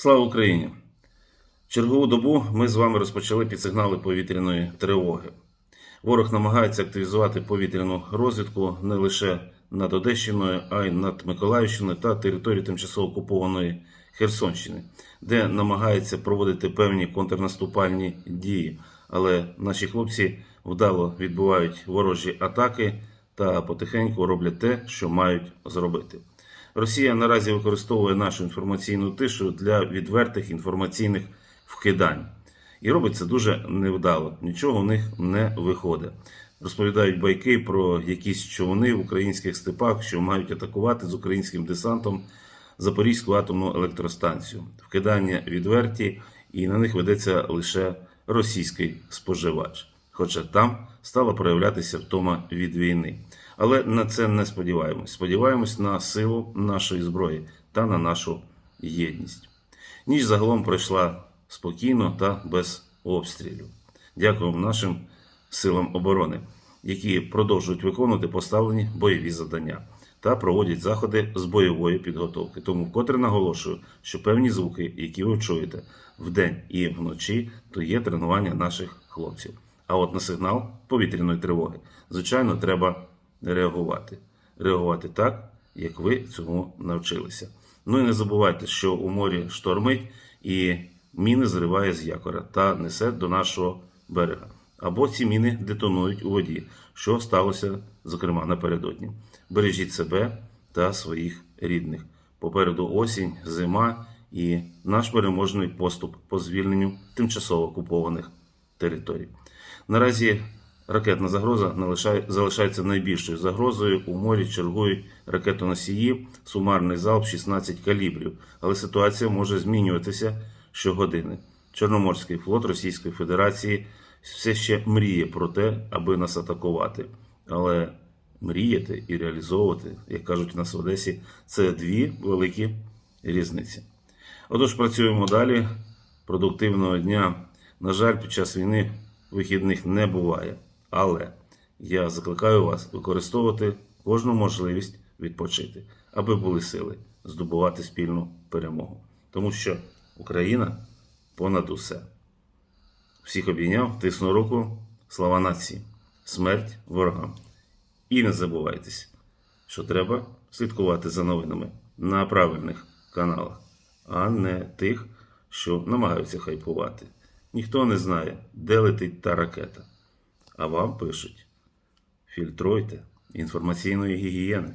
Слава Україні! Чергову добу ми з вами розпочали підсигнали повітряної тривоги. Ворог намагається активізувати повітряну розвідку не лише над Одещиною, а й над Миколаївщиною та територією тимчасово окупованої Херсонщини, де намагається проводити певні контрнаступальні дії. Але наші хлопці вдало відбувають ворожі атаки та потихеньку роблять те, що мають зробити. Росія наразі використовує нашу інформаційну тишу для відвертих інформаційних вкидань. І робить це дуже невдало. Нічого в них не виходить. Розповідають байки про якісь човни в українських степах, що мають атакувати з українським десантом Запорізьку атомну електростанцію. Вкидання відверті, і на них ведеться лише російський споживач. Хоча там стала проявлятися втома від війни. Але на це не сподіваємось. Сподіваємось на силу нашої зброї та на нашу єдність. Ніч загалом пройшла спокійно та без обстрілів. Дякуємо нашим силам оборони, які продовжують виконувати поставлені бойові завдання та проводять заходи з бойової підготовки. Тому вкотре наголошую, що певні звуки, які ви чуєте вдень і вночі, то є тренування наших хлопців. А от на сигнал повітряної тривоги, звичайно, треба реагувати. Реагувати так, як ви цьому навчилися. Ну і не забувайте, що у морі штормить і міни зриває з якора та несе до нашого берега. Або ці міни детонують у воді, що сталося, зокрема, напередодні. Бережіть себе та своїх рідних. Попереду осінь, зима і наш переможний поступ по звільненню тимчасово окупованих територій. Наразі ракетна загроза залишається найбільшою загрозою. У морі чергують ракетоносії, сумарний залп 16 калібрів, але ситуація може змінюватися щогодини. Чорноморський флот Російської Федерації все ще мріє про те, аби нас атакувати. Але мріяти і реалізовувати, як кажуть у нас в Одесі, це дві великі різниці. Отож, працюємо далі. Продуктивного дня. На жаль, під час війни вихідних не буває. Але я закликаю вас використовувати кожну можливість відпочити, аби були сили здобувати спільну перемогу. Тому що Україна понад усе. Всіх обійняв, тисну руку, слава нації, смерть ворогам. І не забувайтесь, що треба слідкувати за новинами на правильних каналах, а не тих, що намагаються хайпувати. Ніхто не знає, де летить та ракета. А вам пишуть: фільтруйте інформаційної гігієни.